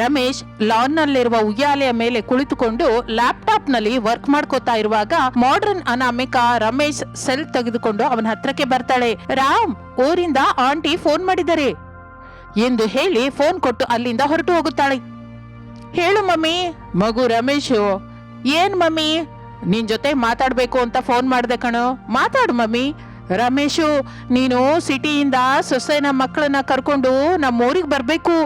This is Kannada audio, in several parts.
ರಮೇಶ್ ಲಾನ್ ನಲ್ಲಿರುವ ಉಯ್ಯಾಲೆಯ ಮೇಲೆ ಕುಳಿತುಕೊಂಡು ಲ್ಯಾಪ್ಟಾಪ್ನಲ್ಲಿ ವರ್ಕ್ ಮಾಡ್ಕೋತಾ ಇರುವಾಗ ಮಾಡ್ರನ್ ಅನಾಮಿಕಾ ರಮೇಶ್ ಸೆಲ್ ತೆಗೆದುಕೊಂಡು ಅವನ ಹತ್ರಕ್ಕೆ ಬರ್ತಾಳೆ. ರಾಮ್, ಊರಿಂದ ಆಂಟಿ ಫೋನ್ ಮಾಡಿದರೆ ಎಂದು ಹೇಳಿ ಫೋನ್ ಕೊಟ್ಟು ಅಲ್ಲಿಂದ ಹೊರಟು ಹೋಗುತ್ತಾಳೆ. ಹೇಳು ಮಮ್ಮಿ. ಮಗು ರಮೇಶ್, ಏನ್ ಮಮ್ಮಿ? ನಿನ್ ಜೊತೆ ಮಾತಾಡ್ಬೇಕು ಅಂತ ಫೋನ್ ಮಾಡ್ದೆ ಕಣೋ. ಮಾತಾಡು ಮಮ್ಮಿ. ರಮೇಶು, ನೀನು ಸಿಟಿಯಿಂದ ಸೊಸೆನ ಮಕ್ಕಳನ್ನ ಕರ್ಕೊಂಡು ನಮ್ಮ ಊರಿಗೆ ಬರ್ಬೇಕು.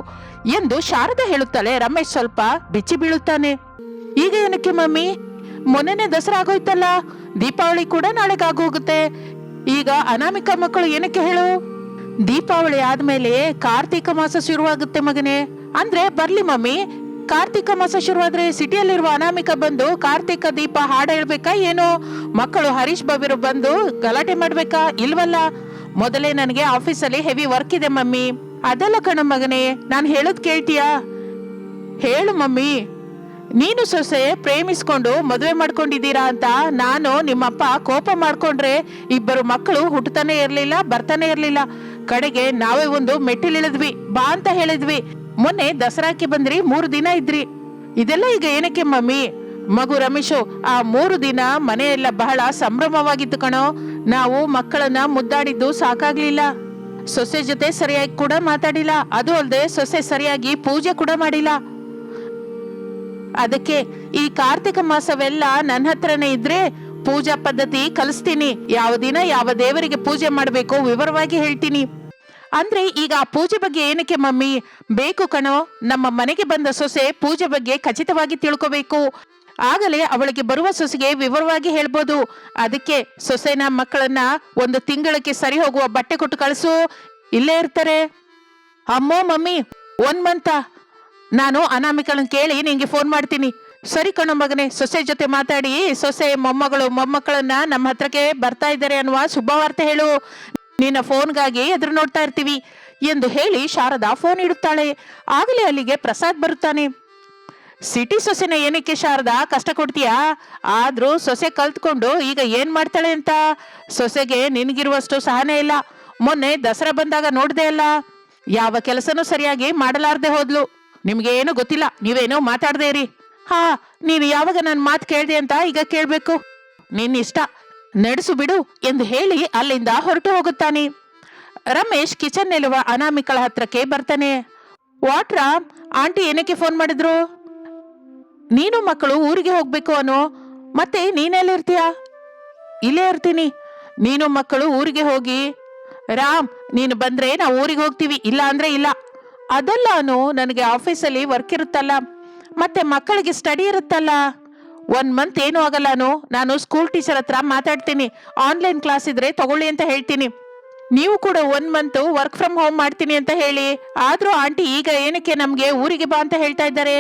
ಎಂದು ಶಾರದಾ ಹೇಳುತ್ತಾಳೆ. ರಮೇಶ್ ಸ್ವಲ್ಪ ಬೆಚ್ಚಿ ಬೀಳುತ್ತಾನೆ. ಈಗ ಏನಕ್ಕೆ ಮಮ್ಮಿ? ಮೊನ್ನೆನೆ ದಸರಾ ಆಗೋಯ್ತಲ್ಲ. ದೀಪಾವಳಿ ಕೂಡ ನಾಳೆಗಾಗೋಗುತ್ತೆ. ಈಗ ಅನಾಮಿಕ ಮಕ್ಕಳು ಏನಕ್ಕೆ ಹೇಳು? ದೀಪಾವಳಿ ಆದ್ಮೇಲೆ ಕಾರ್ತಿಕ ಮಾಸ ಶುರುವಾಗುತ್ತೆ ಮಗನೇ. ಅಂದ್ರೆ ಬರ್ಲಿ ಮಮ್ಮಿ. ಕಾರ್ತಿಕ ಮಾಸ ಶುರುವಾದ್ರೆ ಸಿಟಿಯಲ್ಲಿರುವ ಅನಾಮಿಕ ಬಂದು ಕಾರ್ತಿಕ ದೀಪ ಹಾಡು ಹೇಳ್ಬೇಕಾ ಏನು? ಮಕ್ಕಳು ಹರೀಶ್ ಬಾಬಿರು ಬಂದು ಗಲಾಟೆ ಮಾಡ್ಬೇಕಾ? ಇಲ್ವಲ್ಲ? ಮೊದಲೇ ನನಗೆ ಆಫೀಸಲ್ಲಿ ಹೆವಿ ವರ್ಕ್ ಇದೆ ಮಮ್ಮಿ. ಅದಲ್ಲ ಕಣ ಮಗನೇ, ನಾನು ಹೇಳೋದ್ ಕೇಳ್ತೀಯಾ? ಹೇಳು ಮಮ್ಮಿ. ನೀನು ಸೊಸೆ ಪ್ರೇಮಿಸ್ಕೊಂಡು ಮದುವೆ ಮಾಡ್ಕೊಂಡಿದ್ದೀರಾ ಅಂತ ನಾನು ನಿಮ್ಮಪ್ಪ ಕೋಪ ಮಾಡ್ಕೊಂಡ್ರೆ ಇಬ್ಬರು ಮಕ್ಕಳು ಹುಟ್ಟತಾನೆ ಇರ್ಲಿಲ್ಲ, ಬರ್ತಾನೆ ಇರ್ಲಿಲ್ಲ. ಕಡೆಗೆ ನಾವೇ ಒಂದು ಮೆಟ್ಟಿಲಿಳಿದ್ವಿ ಬಾ ಅಂತ ಹೇಳಿದ್ವಿ. ಮೊನ್ನೆ ದಸರಾಕ್ಕೆ ಬಂದ್ರಿ, ಮೂರು ದಿನ ಇದ್ರಿ. ಇದೆಲ್ಲ ಈಗ ಏನಕ್ಕೆ ಮಮ್ಮಿ? ಮಗು ರಮೇಶು, ಆ ಮೂರು ದಿನ ಮನೆಯೆಲ್ಲ ಬಹಳ ಸಂಭ್ರಮವಾಗಿತ್ತು ಕಣೋ. ನಾವು ಮಕ್ಕಳನ್ನ ಮುದ್ದಾಡಿದ್ದು ಸಾಕಾಗ್ಲಿಲ್ಲ. ಸೊಸೆ ಜೊತೆ ಸರಿಯಾಗಿ ಕೂಡ ಮಾತಾಡಿಲ್ಲ. ಅದು ಅಲ್ಲದೆ ಸೊಸೆ ಸರಿಯಾಗಿ ಪೂಜೆ ಕೂಡ ಮಾಡಿಲ್ಲ. ಅದಕ್ಕೆ ಈ ಕಾರ್ತಿಕ ಮಾಸವೆಲ್ಲ ನನ್ನ ಹತ್ರನೇ ಇದ್ರೆ ಪೂಜಾ ಪದ್ಧತಿ ಕಲಿಸ್ತೀನಿ. ಯಾವ ದಿನ ಯಾವ ದೇವರಿಗೆ ಪೂಜೆ ಮಾಡಬೇಕು ವಿವರವಾಗಿ ಹೇಳ್ತೀನಿ. ಅಂದ್ರೆ ಈಗ ಆ ಪೂಜೆ ಬಗ್ಗೆ ಏನಕ್ಕೆ ಮಮ್ಮಿ? ಬೇಕು ಕಣೋ, ನಮ್ಮ ಮನೆಗೆ ಬಂದ ಸೊಸೆ ಪೂಜೆ ಬಗ್ಗೆ ಖಚಿತವಾಗಿ ತಿಳ್ಕೋಬೇಕು. ಆಗಲೇ ಅವಳಿಗೆ ಬರುವ ಸೊಸೆಗೆ ವಿವರವಾಗಿ ಹೇಳ್ಬೋದು. ಅದಕ್ಕೆ ಸೊಸೆನ ಮಕ್ಕಳನ್ನ ಒಂದು ತಿಂಗಳಕ್ಕೆ ಸರಿ ಹೋಗುವ ಬಟ್ಟೆ ಕೊಟ್ಟು ಕಳಿಸು. ಇಲ್ಲೇ ಇರ್ತಾರೆ. ಅಮ್ಮೋ ಮಮ್ಮಿ ಒನ್ ಮಂತ. ನಾನು ಅನಾಮಿಕಳನ್ನ ಕೇಳಿ ನಿಂಗೆ ಫೋನ್ ಮಾಡ್ತೀನಿ. ಸರಿ ಕಣೋ ಮಗನೇ, ಸೊಸೆ ಜೊತೆ ಮಾತಾಡಿ. ಸೊಸೆ, ಮೊಮ್ಮಗಳು, ಮೊಮ್ಮಕ್ಕಳನ್ನ ನಮ್ಮ ಹತ್ರಕ್ಕೆ ಬರ್ತಾ ಇದ್ದಾರೆ ಅನ್ನುವ ಶುಭವಾರ್ತೆ ಹೇಳು. ನಿನ್ನ ಫೋನ್ಗಾಗಿ ಎದುರು ನೋಡ್ತಾ ಇರ್ತೀವಿ ಎಂದು ಹೇಳಿ ಶಾರದಾ ಫೋನ್ ಇಡುತ್ತಾಳೆ. ಆಗಲೇ ಅಲ್ಲಿಗೆ ಪ್ರಸಾದ್ ಬರುತ್ತಾನೆ. ಸಿಟಿ ಸೊಸೆನ ಏನಕ್ಕೆ ಶಾರದಾ? ಕಷ್ಟ ಕೊಡ್ತೀಯಾ? ಆದ್ರೂ ಸೊಸೆ ಕಲ್ತ್ಕೊಂಡು ಈಗ ಏನ್ ಮಾಡ್ತಾಳೆ ಅಂತ? ಸೊಸೆಗೆ ನಿನ್ಗಿರುವಷ್ಟು ಸಹನೆ ಇಲ್ಲ. ಮೊನ್ನೆ ದಸರಾ ಬಂದಾಗ ನೋಡ್ದೆ ಅಲ್ಲ? ಯಾವ ಕೆಲಸನೂ ಸರಿಯಾಗಿ ಮಾಡಲಾರ್ದೆ ಹೋದ್ಲು. ನಿಮ್ಗೆ ಏನೂ ಗೊತ್ತಿಲ್ಲ. ನೀವೇನೋ ಮಾತಾಡ್ದೆ ಇರಿ. ಹಾ, ನೀನು ಯಾವಾಗ ನನ್ನ ಮಾತು ಕೇಳ್ದೆ ಅಂತ ಈಗ ಕೇಳ್ಬೇಕು. ನಿನ್ನ ಇಷ್ಟ ನಡೆಸು ಬಿಡು ಎಂದು ಹೇಳಿ ಅಲ್ಲಿಂದ ಹೊರಟು ಹೋಗುತ್ತಾನೆ. ರಮೇಶ್ ಕಿಚನ್ ನಿಲ್ಲುವ ಅನಾಮಿಕಳ ಹತ್ರಕ್ಕೆ ಬರ್ತಾನೆ. ವಾಟ್ ಆಂಟಿ ಏನಕ್ಕೆ ಫೋನ್ ಮಾಡಿದ್ರು? ನೀನು ಮಕ್ಕಳು ಊರಿಗೆ ಹೋಗ್ಬೇಕು ಅನೋ. ಮತ್ತೆ ನೀನೆಲ್ಲಿರ್ತೀಯ ಇಲ್ಲೇ ಇರ್ತೀನಿ. ನೀನು ಮಕ್ಕಳು ಊರಿಗೆ ಹೋಗಿ, ರಾಮ್, ನೀನು ಬಂದ್ರೆ ನಾವು ಊರಿಗೆ ಹೋಗ್ತೀವಿ. ಇಲ್ಲ ಅಂದ್ರೆ ಇಲ್ಲ. ಅದೆಲ್ಲ ನನಗೆ ಆಫೀಸಲ್ಲಿ ವರ್ಕ್ ಇರುತ್ತಲ್ಲ. ಮತ್ತೆ ಮಕ್ಕಳಿಗೆ ಸ್ಟಡಿ ಇರುತ್ತಲ್ಲ. ಒನ್ ಮಂತ್ ಏನೂ ಆಗಲ್ಲ ನಾನು ಸ್ಕೂಲ್ ಟೀಚರ್ ಹತ್ರ ಮಾತಾಡ್ತೀನಿ. ಆನ್ಲೈನ್ ಕ್ಲಾಸ್ ಇದ್ರೆ ತಗೊಳ್ಳಿ ಅಂತ ಹೇಳ್ತೀನಿ. ನೀವು ಕೂಡ one month work from home ಮಾಡ್ತೀನಿ ಅಂತ ಹೇಳಿ. ಆದ್ರೂ ಆಂಟಿ ಈಗ ಏನಕ್ಕೆ ನಮ್ಗೆ ಊರಿಗೆ ಬಾ ಅಂತ ಹೇಳ್ತಾ ಇದ್ದಾರೆ?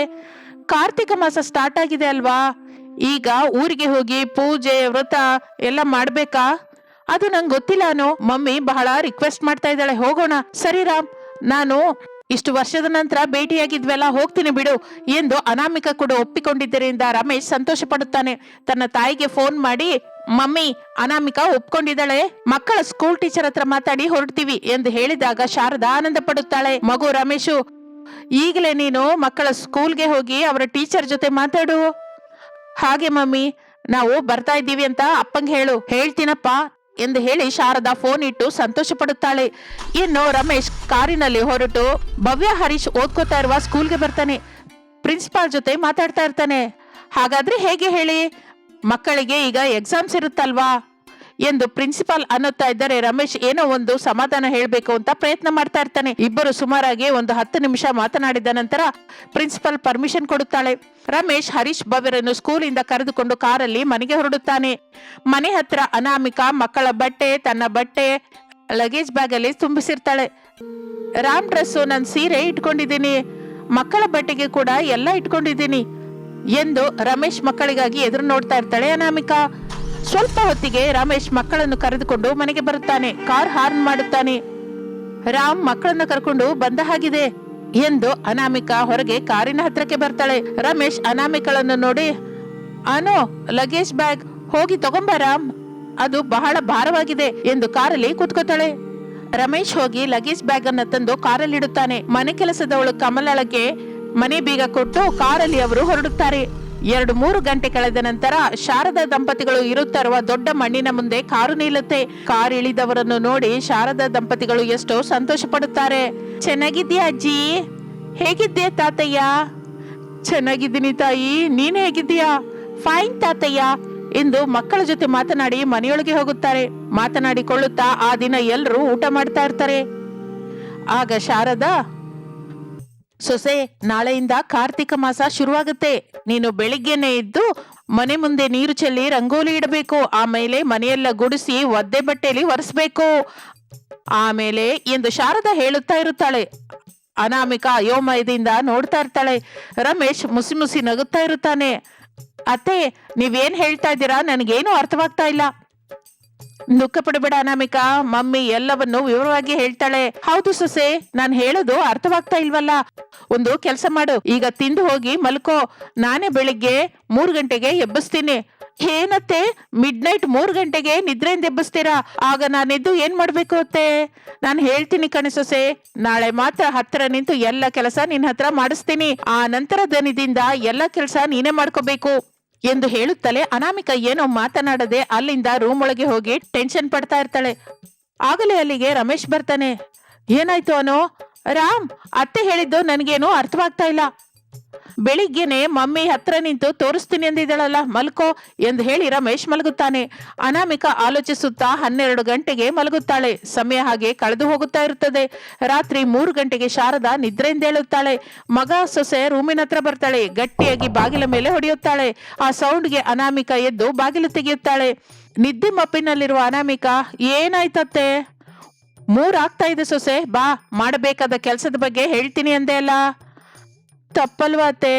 ಕಾರ್ತಿಕ ಮಾಸ ಸ್ಟಾರ್ಟ್ ಆಗಿದೆ ಅಲ್ವಾ? ಈಗ ಊರಿಗೆ ಹೋಗಿ ಪೂಜೆ, ವ್ರತ ಎಲ್ಲ ಮಾಡ್ಬೇಕಾ? ಅದು ನಂಗೆ ಗೊತ್ತಿಲ್ಲ ಅನು. ಮಮ್ಮಿ ಬಹಳ ರಿಕ್ವೆಸ್ಟ್ ಮಾಡ್ತಾ ಇದ್ದಾಳೆ. ಹೋಗೋಣ. ಸರಿ ರಾಮ್. ನಾನು ಇಷ್ಟು ವರ್ಷದ ನಂತರ ಭೇಟಿಯಾಗಿದ್ವೆಲ್ಲ, ಹೋಗ್ತೀನಿ ಬಿಡು ಎಂದು ಅನಾಮಿಕ ಕೂಡ ಒಪ್ಪಿಕೊಂಡಿದ್ದರಿಂದ ರಮೇಶ್ ಸಂತೋಷ ಪಡುತ್ತಾನೆ. ತನ್ನ ತಾಯಿಗೆ ಫೋನ್ ಮಾಡಿ, ಮಮ್ಮಿ, ಅನಾಮಿಕ ಒಪ್ಕೊಂಡಿದ್ದಾಳೆ. ಮಕ್ಕಳ ಸ್ಕೂಲ್ ಟೀಚರ್ ಹತ್ರ ಮಾತಾಡಿ ಹೊರಡ್ತೀವಿ ಎಂದು ಹೇಳಿದಾಗ ಶಾರದಾ ಆನಂದ ಪಡುತ್ತಾಳೆ. ಮಗು ರಮೇಶು ಈಗಲೇ ನೀನು ಮಕ್ಕಳ ಸ್ಕೂಲ್ಗೆ ಹೋಗಿ ಅವರ ಟೀಚರ್ ಜೊತೆ ಮಾತಾಡು. ಹಾಗೆ ಮಮ್ಮಿ, ನಾವು ಬರ್ತಾ ಇದ್ದೀವಿ ಅಂತ ಅಪ್ಪಂಗೆ ಹೇಳು. ಹೇಳ್ತೀನಪ್ಪ ಎಂದು ಹೇಳಿ ಶಾರದಾ ಫೋನ್ ಇಟ್ಟು ಸಂತೋಷ ಪಡುತ್ತಾಳೆ. ಇನ್ನು ರಮೇಶ್ ಕಾರಿನಲ್ಲಿ ಹೊರಟು ಭವ್ಯ ಹರೀಶ್ ಓದ್ಕೋತಾ ಇರುವ ಸ್ಕೂಲ್ಗೆ ಬರ್ತಾನೆ. ಪ್ರಿನ್ಸಿಪಾಲ್ ಜೊತೆ ಮಾತಾಡ್ತಾ ಇರ್ತಾನೆ. ಹಾಗಾದ್ರೆ ಹೇಗೆ ಹೇಳಿ? ಮಕ್ಕಳಿಗೆ ಈಗ ಎಕ್ಸಾಮ್ಸ್ ಇರುತ್ತಲ್ವಾ? ಎಂದು ಪ್ರಿನ್ಸಿಪಾಲ್ ಅನ್ನುತ್ತಾ ಇದ್ದರೆ. ರಮೇಶ್ ಏನೋ ಒಂದು ಸಮಾಧಾನ ಹೇಳಬೇಕು ಅಂತ ಪ್ರಯತ್ನ ಮಾಡ್ತಾ ಇರ್ತಾನೆ. ಇಬ್ಬರು ಸುಮಾರಾಗಿ ಒಂದು ಹತ್ತು ನಿಮಿಷ ಮಾತನಾಡಿದ ನಂತರ ಪ್ರಿನ್ಸಿಪಾಲ್ ಪರ್ಮಿಷನ್ ಕೊಡುತ್ತಾಳೆ. ರಮೇಶ್ ಹರೀಶ್ ಭವ್ಯರನ್ನು ಸ್ಕೂಲಿಂದ ಕರೆದುಕೊಂಡು ಕಾರಲ್ಲಿ ಮನೆಗೆ ಹೊರಡುತ್ತಾನೆ. ಮನೆ ಹತ್ರ ಅನಾಮಿಕಾ, ಮಕ್ಕಳ ಬಟ್ಟೆ, ತನ್ನ ಬಟ್ಟೆ ಲಗೇಜ್ ಬ್ಯಾಗ್ ಅಲ್ಲಿ ತುಂಬಿಸಿರ್ತಾಳೆ. ರಾಮ್ ಡ್ರೆಸ್ಸು ನನ್ನ ಸೀರೆ ಇಟ್ಕೊಂಡಿದ್ದೀನಿ. ಮಕ್ಕಳ ಬಟ್ಟೆಗೆ ಕೂಡ ಎಲ್ಲ ಇಟ್ಕೊಂಡಿದ್ದೀನಿ ಎಂದು ರಮೇಶ್ ಮಕ್ಕಳಿಗಾಗಿ ಎದುರು ನೋಡ್ತಾ ಇರ್ತಾಳೆ ಅನಾಮಿಕಾ. ಸ್ವಲ್ಪ ಹೊತ್ತಿಗೆ ರಮೇಶ್ ಮಕ್ಕಳನ್ನು ಕರೆದುಕೊಂಡು ಮನೆಗೆ ಬರುತ್ತಾನೆ. ಕಾರ್ ಹಾರ್ನ್ ಮಾಡುತ್ತಾನೆ. ರಾಮ್ ಮಕ್ಕಳನ್ನ ಕರ್ಕೊಂಡು ಬಂದ ಹಾಗಿದೆ ಎಂದು ಅನಾಮಿಕಾ ಹೊರಗೆ ಕಾರಿನ ಹತ್ರಕ್ಕೆ ಬರ್ತಾಳೆ. ರಮೇಶ್ ಅನಾಮಿಕಳನ್ನು ನೋಡಿ, ಅನೋ, ಲಗೇಜ್ ಬ್ಯಾಗ್, ಹೋಗಿ ತಗೊಂಬ ರಾಮ್. ಅದು ಬಹಳ ಭಾರವಾಗಿದೆ ಎಂದು ಕಾರಲ್ಲಿ ಕೂತ್ಕೋತಾಳೆ. ರಮೇಶ್ ಹೋಗಿ ಲಗೇಜ್ ಬ್ಯಾಗ್ ಅನ್ನ ತಂದು ಕಾರಲ್ಲಿಡುತ್ತಾನೆ ಮನೆ ಕೆಲಸದವಳು ಕಮಲಳಗೆ ಮನೆ ಬೀಗ ಕೊಟ್ಟು ಕಾರಲ್ಲಿ ಅವರು ಹೊರಡುತ್ತಾರೆ. ಎರಡು ಮೂರು ಗಂಟೆ ಕಳೆದ ನಂತರ ಶಾರದಾ ದಂಪತಿಗಳು ಇರುತ್ತಿರುವ ದೊಡ್ಡ ಮಣ್ಣಿನ ಮುಂದೆ ಕಾರು ನಿಲ್ಲುತ್ತೆ. ಕಾರ್ ಇಳಿದವರನ್ನು ನೋಡಿ ಶಾರದಾ ದಂಪತಿಗಳು ಎಷ್ಟೋ ಸಂತೋಷ ಪಡುತ್ತಾರೆ. ಚೆನ್ನಾಗಿದ್ಯಾ ಅಜ್ಜಿ? ಹೇಗಿದ್ದೆ ತಾತಯ್ಯ? ಚೆನ್ನಾಗಿದ್ದೀನಿ ತಾಯಿ, ನೀನ್ ಹೇಗಿದ್ದೀಯಾ? ಫೈನ್ ತಾತಯ್ಯ. ಎಂದು ಮಕ್ಕಳ ಜೊತೆ ಮಾತನಾಡಿ ಮನೆಯೊಳಗೆ ಹೋಗುತ್ತಾರೆ. ಮಾತನಾಡಿಕೊಳ್ಳುತ್ತಾ ಆ ದಿನ ಎಲ್ಲರೂ ಊಟ ಮಾಡ್ತಾ ಇರ್ತಾರೆ. ಆಗ ಶಾರದಾ ಸೊಸೆ, ನಾಳೆಯಿಂದ ಕಾರ್ತಿಕ ಮಾಸ ಶುರುವಾಗುತ್ತೆ. ನೀನು ಬೆಳಿಗ್ಗೆನೆ ಇದ್ದು ಮನೆ ಮುಂದೆ ನೀರು ಚೆಲ್ಲಿ ರಂಗೋಲಿ ಇಡಬೇಕು. ಆಮೇಲೆ ಮನೆಯೆಲ್ಲ ಗುಡಿಸಿ ಒದ್ದೆ ಬಟ್ಟೆಯಲ್ಲಿ ಒರೆಸ್ಬೇಕು. ಆಮೇಲೆ ಎಂದು ಶಾರದಾ ಹೇಳುತ್ತಾ ಇರುತ್ತಾಳೆ. ಅನಾಮಿಕ ಅಯೋಮಯದಿಂದ ನೋಡ್ತಾ ಇರ್ತಾಳೆ. ರಮೇಶ್ ಮುಸಿ ಮುಸಿ ನಗುತ್ತಾ ಇರುತ್ತಾನೆ. ಅತ್ತೆ, ನೀವೇನ್ ಹೇಳ್ತಾ ಇದ್ದೀರಾ? ನನಗೇನು ಅರ್ಥವಾಗ್ತಾ ಇಲ್ಲ. ದುಃಖ ಪಡಬೇಡ ಅನಾಮಿಕಾ. ಮಮ್ಮಿ ಎಲ್ಲವನ್ನು ವಿವರವಾಗಿ ಹೇಳ್ತಾಳೆ. ಹೌದು ಸೊಸೆ, ನಾನ್ ಹೇಳೋದು ಅರ್ಥವಾಗ್ತಾ ಇಲ್ವಲ್ಲ? ಒಂದು ಕೆಲಸ ಮಾಡು. ಈಗ ತಿಂದು ಹೋಗಿ ಮಲ್ಕೋ. ನಾನೇ ಬೆಳಿಗ್ಗೆ ಮೂರ್ ಗಂಟೆಗೆ ಎಬ್ಬಿಸ್ತೀನಿ. ಏನತ್ತೆ? ಮಿಡ್ ನೈಟ್ ಮೂರ್ ಗಂಟೆಗೆ ನಿದ್ರೆಯಿಂದ ಎಬ್ಬಿಸ್ತೀರಾ? ಆಗ ನಾನೆದ್ದು ಏನ್ ಮಾಡ್ಬೇಕು ಅತ್ತೆ? ನಾನು ಹೇಳ್ತೀನಿ ಕಣೆ ಸೊಸೆ. ನಾಳೆ ಮಾತ್ರ ಹತ್ರ ನಿಂತು ಎಲ್ಲ ಕೆಲಸ ನಿನ್ನ ಹತ್ರ ಮಾಡಿಸ್ತೀನಿ. ಆ ನಂತರ ದನಿದಿಂದ ಎಲ್ಲ ಕೆಲಸ ನೀನೇ ಮಾಡ್ಕೋಬೇಕು. ಎಂದು ಹೇಳುತ್ತಲೇ ಅನಾಮಿಕ ಏನೋ ಮಾತನಾಡದೆ ಅಲ್ಲಿಂದ ರೂಮ್ ಒಳಗೆ ಹೋಗಿ ಟೆನ್ಷನ್ ಪಡ್ತಾ ಇರ್ತಾಳೆ. ಆಗಲೇ ಅಲ್ಲಿಗೆ ರಮೇಶ್ ಬರ್ತಾನೆ. ಏನಾಯ್ತು ಅನೋ? ರಾಮ್, ಅತ್ತೆ ಹೇಳಿದ್ದು ನನಗೇನು ಅರ್ಥವಾಗ್ತಾ ಇಲ್ಲ. ಬೆಳಿಗ್ಗೆನೆ ಮಮ್ಮಿ ಹತ್ರ ನಿಂತು ತೋರಿಸ್ತೀನಿ ಅಂದಿದ್ದಾಳಲ್ಲ, ಮಲ್ಕೋ ಎಂದು ಹೇಳಿ ರಮೇಶ್ ಮಲಗುತ್ತಾನೆ. ಅನಾಮಿಕ ಆಲೋಚಿಸುತ್ತಾ ಹನ್ನೆರಡು ಗಂಟೆಗೆ ಮಲಗುತ್ತಾಳೆ. ಸಮಯ ಹಾಗೆ ಕಳೆದು ಹೋಗುತ್ತಾ ಇರುತ್ತದೆ. ರಾತ್ರಿ ಮೂರು ಗಂಟೆಗೆ ಶಾರದಾ ನಿದ್ರೆಯಿಂದ ಹೇಳುತ್ತಾಳೆ ಮಗ ಸೊಸೆ ರೂಮಿನ ಹತ್ರ ಬರ್ತಾಳೆ. ಗಟ್ಟಿಯಾಗಿ ಬಾಗಿಲ ಮೇಲೆ ಹೊಡೆಯುತ್ತಾಳೆ. ಆ ಸೌಂಡ್ಗೆ ಅನಾಮಿಕ ಎದ್ದು ಬಾಗಿಲು ತೆಗೆಯುತ್ತಾಳೆ. ನಿದ್ದೆ ಮಪ್ಪಿನಲ್ಲಿರುವ ಅನಾಮಿಕ, ಏನಾಯ್ತತ್ತೆ? ಮೂರ್ ಆಗ್ತಾ ಇದೆ ಸೊಸೆ, ಬಾ, ಮಾಡಬೇಕಾದ ಕೆಲಸದ ಬಗ್ಗೆ ಹೇಳ್ತೀನಿ ಅಂದೆ ಅಲ್ಲ. ತಪ್ಪಲ್ವಾತೆ?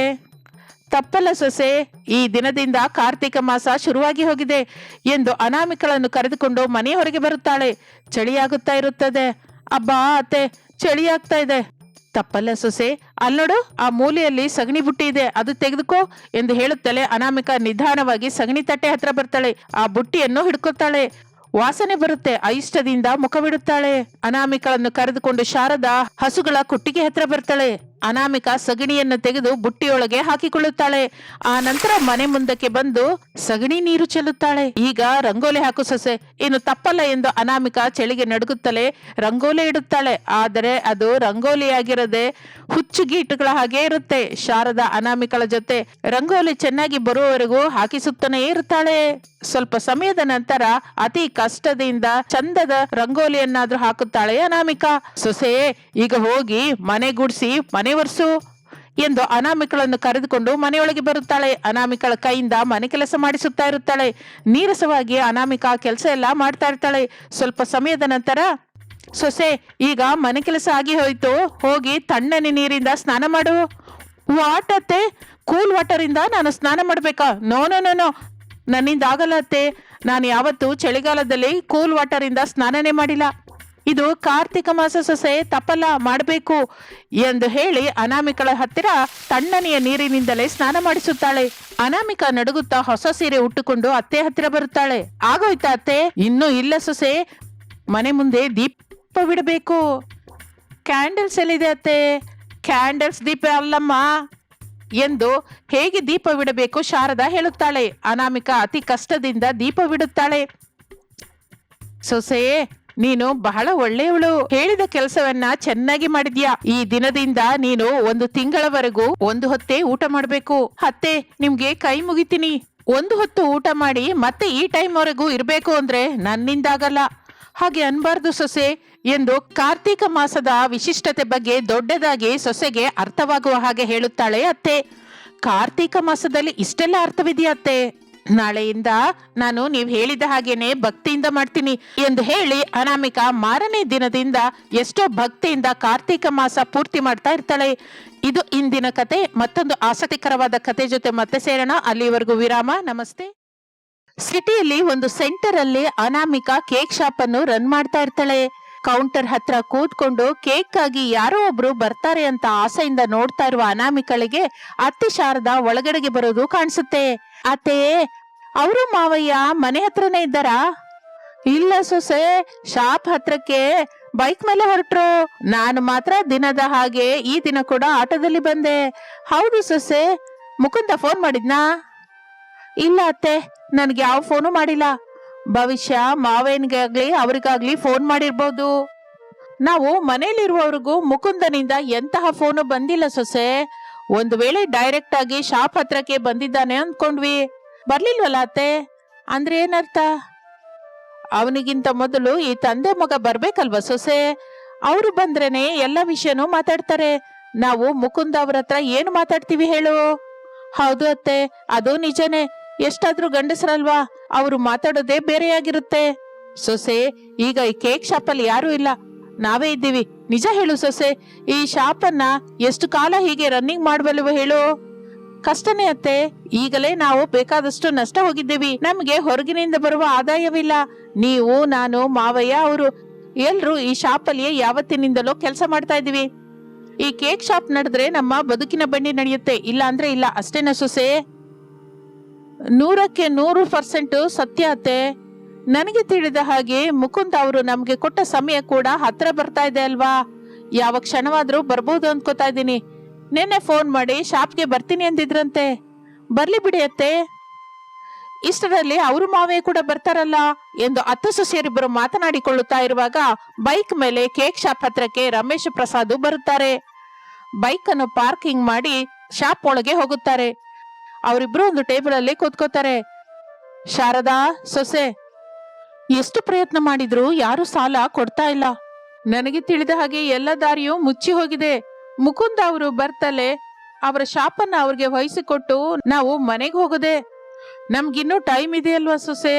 ತಪ್ಪಲ ಸೊಸೆ ಈ ದಿನದಿಂದ ಕಾರ್ತಿಕ ಮಾಸ ಶುರುವಾಗಿ ಹೋಗಿದೆ ಎಂದು ಅನಾಮಿಕಳನ್ನು ಕರೆದುಕೊಂಡು ಮನೆ ಹೊರಗೆ ಬರುತ್ತಾಳೆ. ಚಳಿಯಾಗುತ್ತಾ ಇರುತ್ತದೆ. ಅಬ್ಬಾ ಅತ್ತೆ, ಚಳಿಯಾಗ್ತಾ ಇದೆ. ತಪ್ಪಲ್ಲ ಸೊಸೆ ಅಲ್ಲೋಡು ಆ ಮೂಲೆಯಲ್ಲಿ ಸಗಣಿ ಬುಟ್ಟಿ ಇದೆ. ಅದು ತೆಗೆದುಕೋ ಎಂದು ಹೇಳುತ್ತಲೇ ಅನಾಮಿಕ ನಿಧಾನವಾಗಿ ಸಗಣಿ ತಟ್ಟೆ ಹತ್ರ ಬರ್ತಾಳೆ. ಆ ಬುಟ್ಟಿಯನ್ನು ಹಿಡ್ಕೊತಾಳೆ ವಾಸನೆ ಬರುತ್ತೆ. ಐಷ್ಟದಿಂದ ಮುಖ ಬಿಡುತ್ತಾಳೆ ಅನಾಮಿಕಳನ್ನು ಕರೆದುಕೊಂಡು ಶಾರದಾ ಹಸುಗಳ ಕುಟ್ಟಿಗೆ ಹತ್ರ ಬರ್ತಾಳೆ. ಅನಾಮಿಕ ಸಗಣಿಯನ್ನು ತೆಗೆದು ಬುಟ್ಟಿಯೊಳಗೆ ಹಾಕಿಕೊಳ್ಳುತ್ತಾಳೆ. ಆ ನಂತರ ಮನೆ ಮುಂದಕ್ಕೆ ಬಂದು ಸಗಣಿ ನೀರು ಚೆಲ್ಲುತ್ತಾಳೆ. ಈಗ ರಂಗೋಲಿ ಹಾಕು ಸೊಸೆ. ಇನ್ನು ತಪ್ಪಲ್ಲ ಎಂದು ಅನಾಮಿಕ ಚಳಿಗೆ ನಡುಗುತ್ತಲೇ ರಂಗೋಲಿ ಇಡುತ್ತಾಳೆ. ಆದರೆ ಅದು ರಂಗೋಲಿಯಾಗಿರದೆ ಹುಚ್ಚುಗೀಟುಗಳ ಹಾಗೆ ಇರುತ್ತೆ. ಶಾರದ ಅನಾಮಿಕಳ ಜೊತೆ ರಂಗೋಲಿ ಚೆನ್ನಾಗಿ ಬರುವವರೆಗೂ ಹಾಕಿಸುತ್ತಾನೇ ಇರುತ್ತಾಳೆ. ಸ್ವಲ್ಪ ಸಮಯದ ನಂತರ ಅತಿ ಕಷ್ಟದಿಂದ ಚಂದದ ರಂಗೋಲಿಯನ್ನಾದ್ರೂ ಹಾಕುತ್ತಾಳೆ ಅನಾಮಿಕ. ಸೊಸೆ, ಈಗ ಹೋಗಿ ಮನೆ ಗುಡಿಸಿ ಮನೆ ಒರ್ಸು ಎಂದು ಅನಾಮಿಕಳನ್ನು ಕರೆದುಕೊಂಡು ಮನೆಯೊಳಗೆ ಬರುತ್ತಾಳೆ. ಅನಾಮಿಕಳ ಕೈಯಿಂದ ಮನೆ ಕೆಲಸ ಮಾಡಿಸುತ್ತಾ ಇರುತ್ತಾಳೆ. ನೀರಸವಾಗಿ ಅನಾಮಿಕ ಕೆಲಸ ಎಲ್ಲ ಮಾಡ್ತಾ ಇರ್ತಾಳೆ. ಸ್ವಲ್ಪ ಸಮಯದ ನಂತರ, ಸೊಸೆ, ಈಗ ಮನೆ ಕೆಲಸ ಆಗಿ ಹೋಯ್ತು. ಹೋಗಿ ತಣ್ಣನೆ ನೀರಿಂದ ಸ್ನಾನ ಮಾಡು. ವಾಟತ್ತೆ, ಕೂಲ್ ವಾಟರ್ ಇಂದ ನಾನು ಸ್ನಾನ ಮಾಡ್ಬೇಕಾ? No no no no. ನನ್ನಿಂದ ಆಗಲ್ಲ ಅತ್ತೆ. ನಾನು ಯಾವತ್ತೂ ಚಳಿಗಾಲದಲ್ಲಿ ಕೂಲ್ ವಾಟರ್ ಇಂದ ಸ್ನಾನನೇ ಮಾಡಿಲ್ಲ. ಇದು ಕಾರ್ತಿಕ ಮಾಸ ಸೊಸೆ ತಪಲ ಮಾಡಬೇಕು ಎಂದು ಹೇಳಿ ಅನಾಮಿಕಳ ಹತ್ತಿರ ತಣ್ಣನೆಯ ನೀರಿನಿಂದಲೇ ಸ್ನಾನ ಮಾಡಿಸುತ್ತಾಳೆ. ಅನಾಮಿಕ ನಡುಗುತ್ತಾ ಹೊಸ ಸೀರೆ ಉಟ್ಟುಕೊಂಡು ಅತ್ತೆ ಹತ್ತಿರ ಬರುತ್ತಾಳೆ. ಆಗೋಯ್ತಾ ಅತ್ತೆ? ಇನ್ನೂ ಇಲ್ಲ ಸೊಸೆ. ಮನೆ ಮುಂದೆ ದೀಪ ಬಿಡಬೇಕು. ಕ್ಯಾಂಡಲ್ಸ್ ಎಲ್ಲಿದೆ ಅತ್ತೆ? ಕ್ಯಾಂಡಲ್ಸ್ ದೀಪ ಅಲ್ಲಮ್ಮ. ಎಂದು ಹೇಗೆ ದೀಪ ಬಿಡಬೇಕು ಶಾರದಾ ಹೇಳುತ್ತಾಳೆ. ಅನಾಮಿಕ ಅತಿ ಕಷ್ಟದಿಂದ ದೀಪ ಬಿಡುತ್ತಾಳೆ. ಸೊಸೆ ನೀನು ಬಹಳ ಒಳ್ಳೆಯವಳು. ಹೇಳಿದ ಕೆಲಸವನ್ನ ಚೆನ್ನಾಗಿ ಮಾಡಿದ್ಯಾ? ಈ ದಿನದಿಂದ ನೀನು ಒಂದು ತಿಂಗಳವರೆಗೂ ಒಂದು ಹೊತ್ತೇ ಊಟ ಮಾಡಬೇಕು. ಅತ್ತೆ, ನಿಮ್ಗೆ ಕೈ ಮುಗಿತೀನಿ. ಒಂದು ಹೊತ್ತು ಊಟ ಮಾಡಿ ಮತ್ತೆ ಈ ಟೈಮ್ ವರೆಗೂ ಇರಬೇಕು ಅಂದ್ರೆ ನನ್ನಿಂದಾಗಲ್ಲ. ಹಾಗೆ ಅನ್ಬಾರ್ದು ಸೊಸೆ, ಎಂದು ಕಾರ್ತೀಕ ಮಾಸದ ವಿಶಿಷ್ಟತೆ ಬಗ್ಗೆ ದೊಡ್ಡದಾಗಿ ಸೊಸೆಗೆ ಅರ್ಥವಾಗುವ ಹಾಗೆ ಹೇಳುತ್ತಾಳೆ ಅತ್ತೆ. ಕಾರ್ತೀಕ ಮಾಸದಲ್ಲಿ ಇಷ್ಟೆಲ್ಲ ಅರ್ಥವಿದೆಯಾ ಅತ್ತೆ? ನಾಳೆಯಿಂದ ನಾನು ನೀವು ಹೇಳಿದ ಹಾಗೇನೆ ಭಕ್ತಿಯಿಂದ ಮಾಡ್ತೀನಿ ಎಂದು ಹೇಳಿ ಅನಾಮಿಕ ಮಾರನೇ ದಿನದಿಂದ ಎಷ್ಟೋ ಭಕ್ತಿಯಿಂದ ಕಾರ್ತೀಕ ಮಾಸ ಪೂರ್ತಿ ಮಾಡ್ತಾ ಇರ್ತಾಳೆ. ಇದು ಇಂದಿನ ಕತೆ, ಮತ್ತೊಂದು ಆಸಕ್ತಿಕರವಾದ ಕತೆ ಜೊತೆ ಮತ್ತೆ ಸೇರೋಣ. ಅಲ್ಲಿವರೆಗೂ ವಿರಾಮ, ನಮಸ್ತೆ. ಸಿಟಿಯಲ್ಲಿ ಒಂದು ಸೆಂಟರ್ ಅಲ್ಲಿ ಅನಾಮಿಕ ಕೇಕ್ ಶಾಪ್ ಅನ್ನು ರನ್ ಮಾಡ್ತಾ ಇರ್ತಾಳೆ. ಕೌಂಟರ್ ಹತ್ರ ಕೂತ್ಕೊಂಡು ಕೇಕ್ ಆಗಿ ಯಾರೋ ಒಬ್ರು ಬರ್ತಾರೆ ಅಂತ ಆಸೆಯಿಂದ ನೋಡ್ತಾ ಇರುವ ಅನಾಮಿಕಳಿಗೆ ಅತ್ತಿ ಶಾರದ ಒಳಗಡೆಗೆ ಬರೋದು ಕಾಣಿಸುತ್ತೆ. ಅತ್ತೆ, ಅವರು ಮಾವಯ್ಯ ಮನೆ ಹತ್ರನೇ ಇದ್ದಾರಾ? ಇಲ್ಲ ಸೊಸೆ, ಶಾಪ್ ಹತ್ರಕ್ಕೆ ಬೈಕ್ ಮೇಲೆ ಹೊರಟ್ರು. ನಾನು ಮಾತ್ರ ದಿನದ ಹಾಗೆ ಈ ದಿನ ಕೂಡ ಆಟೋದಲ್ಲಿ ಬಂದೆ. ಹೌದು ಸೊಸೆ, ಮುಕುಂದ ಫೋನ್ ಮಾಡಿದ್ನಾ? ಇಲ್ಲ ಅತ್ತೆ, ನನ್ಗೆ ಯಾವ ಫೋನು ಮಾಡಿಲ್ಲ. ಭವಿಷ್ಯ, ಮಾವೇನ್ಗಾಗ್ಲಿ, ಅವ್ರಿಗಾಗ್ಲಿ ಫೋನ್ ಮಾಡಿರ್ಬೋದು. ನಾವು ಮನೇಲಿರುವವ್ರಿಗೂ ಮುಕುಂದನಿಂದ ಎಂತಹ ಫೋನು ಬಂದಿಲ್ಲ ಸೊಸೆ. ಒಂದು ವೇಳೆ ಡೈರೆಕ್ಟ್ ಆಗಿ ಶಾಪ್ ಹತ್ರಕ್ಕೆ ಬಂದಿದ್ದಾನೆ ಅಂದ್ಕೊಂಡ್ವಿ. ಬರ್ಲಿಲ್ವಲ್ಲ ಅತ್ತೆ? ಅಂದ್ರೆ ಏನರ್ಥ? ಅವನಿಗಿಂತ ಮೊದಲು ಈ ತಂದೆ ಮಗ ಬರ್ಬೇಕಲ್ವ ಸೊಸೆ? ಅವರು ಬಂದ್ರೇನೆ ಎಲ್ಲ ವಿಷಯನೂ ಮಾತಾಡ್ತಾರೆ. ನಾವು ಮುಕುಂದ ಅವ್ರ ಹತ್ರ ಏನು ಮಾತಾಡ್ತೀವಿ ಹೇಳು. ಹೌದು ಅತ್ತೆ, ಅದು ನಿಜನೇ. ಎಷ್ಟಾದ್ರೂ ಗಂಡಸರಲ್ವಾ? ಅವರು ಮಾತಾಡೋದೇ ಬೇರೆಯಾಗಿರುತ್ತೆ. ಸೊಸೆ, ಈಗ ಈ ಕೇಕ್ ಶಾಪಲ್ಲಿ ಯಾರೂ ಇಲ್ಲ. ನಾವೇ ಇದ್ದೀವಿ. ನಿಜ ಹೇಳು ಸೊಸೆ, ಈ ಶಾಪನ್ನ ಎಷ್ಟು ಕಾಲ ಹೀಗೆ ರನ್ನಿಂಗ್ ಮಾಡಬಲ್ವ ಹೇಳು. ಕಷ್ಟನೇ ಅತ್ತೆ, ಈಗಲೇ ನಾವು ಬೇಕಾದಷ್ಟು ನಷ್ಟ ಹೋಗಿದ್ದೀವಿ. ನಮ್ಗೆ ಹೊರಗಿನಿಂದ ಬರುವ ಆದಾಯವಿಲ್ಲ. ನೀವು, ನಾನು, ಮಾವಯ್ಯ, ಅವರು ಎಲ್ರು ಈ ಶಾಪಲ್ಲಿ ಯಾವತ್ತಿನಿಂದಲೋ ಕೆಲಸ ಮಾಡ್ತಾ ಇದೀವಿ ಈ ಕೇಕ್ ಶಾಪ್ ನಡೆದ್ರೆ ನಮ್ಮ ಬದುಕಿನ ಬಂಡಿ ನಡೆಯುತ್ತೆ. ಇಲ್ಲ ಅಂದ್ರೆ ಇಲ್ಲ. ಅಷ್ಟೇನ ಸೊಸೆ? ನೂರಕ್ಕೆ ನೂರು ಪರ್ಸೆಂಟು ಸತ್ಯ ಅತ್ತೆ. ನನಗೆ ತಿಳಿದ ಹಾಗೆ ಮುಕುಂದ್ ಅವರು ನಮಗೆ ಕೊಟ್ಟ ಸಮಯ ಕೂಡ ಹತ್ರ ಬರ್ತಾ ಇದೆ ಅಲ್ವಾ? ಯಾವ ಕ್ಷಣವಾದರೂ ಬರ್ಬೋದು ಅಂದ್ಕೋತಾ ಇದ್ದೀನಿ. ನಿನ್ನೆ ಫೋನ್ ಮಾಡಿ ಶಾಪ್ಗೆ ಬರ್ತೀನಿ ಅಂದಿದ್ರಂತೆ. ಬರ್ಲಿ ಬಿಡಿ ಅತ್ತೆ. ಇಷ್ಟರಲ್ಲಿ ಅವರು ಮಾವೇ ಕೂಡ ಬರ್ತಾರಲ್ಲ? ಎಂದು ಅತ್ತ ಸೊಸೆಯರಿಬ್ಬರು ಮಾತನಾಡಿಕೊಳ್ಳುತ್ತಾ ಇರುವಾಗ ಬೈಕ್ ಮೇಲೆ ಕೇಕ್ ಶಾಪ್ ಹತ್ರಕ್ಕೆ ರಮೇಶ್ ಪ್ರಸಾದ್ ಬರುತ್ತಾರೆ. ಬೈಕ್ ಅನ್ನು ಪಾರ್ಕಿಂಗ್ ಮಾಡಿ ಶಾಪ್ ಒಳಗೆ ಹೋಗುತ್ತಾರೆ. ಅವರಿಬ್ರು ಒಂದು ಟೇಬಲ್ ಅಲ್ಲೇ ಕೂತ್ಕೋತಾರೆ. ಶಾರದಾ, ಸೊಸೆ, ಎಷ್ಟು ಪ್ರಯತ್ನ ಮಾಡಿದ್ರು ಯಾರು ಸಾಲ ಕೊಡ್ತಾ ಇಲ್ಲ. ನನಗೆ ತಿಳಿದ ಹಾಗೆ ಎಲ್ಲ ದಾರಿಯೂ ಮುಚ್ಚಿ ಹೋಗಿದೆ. ಮುಕುಂದ ಅವರು ಬರ್ತಲೆ, ಅವರ ಶಾಪನ್ನ ಅವ್ರಿಗೆ ವಹಿಸಿಕೊಟ್ಟು ನಾವು ಮನೆಗೆ ಹೋಗೋದೆ. ನಮ್ಗಿನ್ನೂ ಟೈಮ್ ಇದೆ ಅಲ್ವಾ ಸೊಸೆ?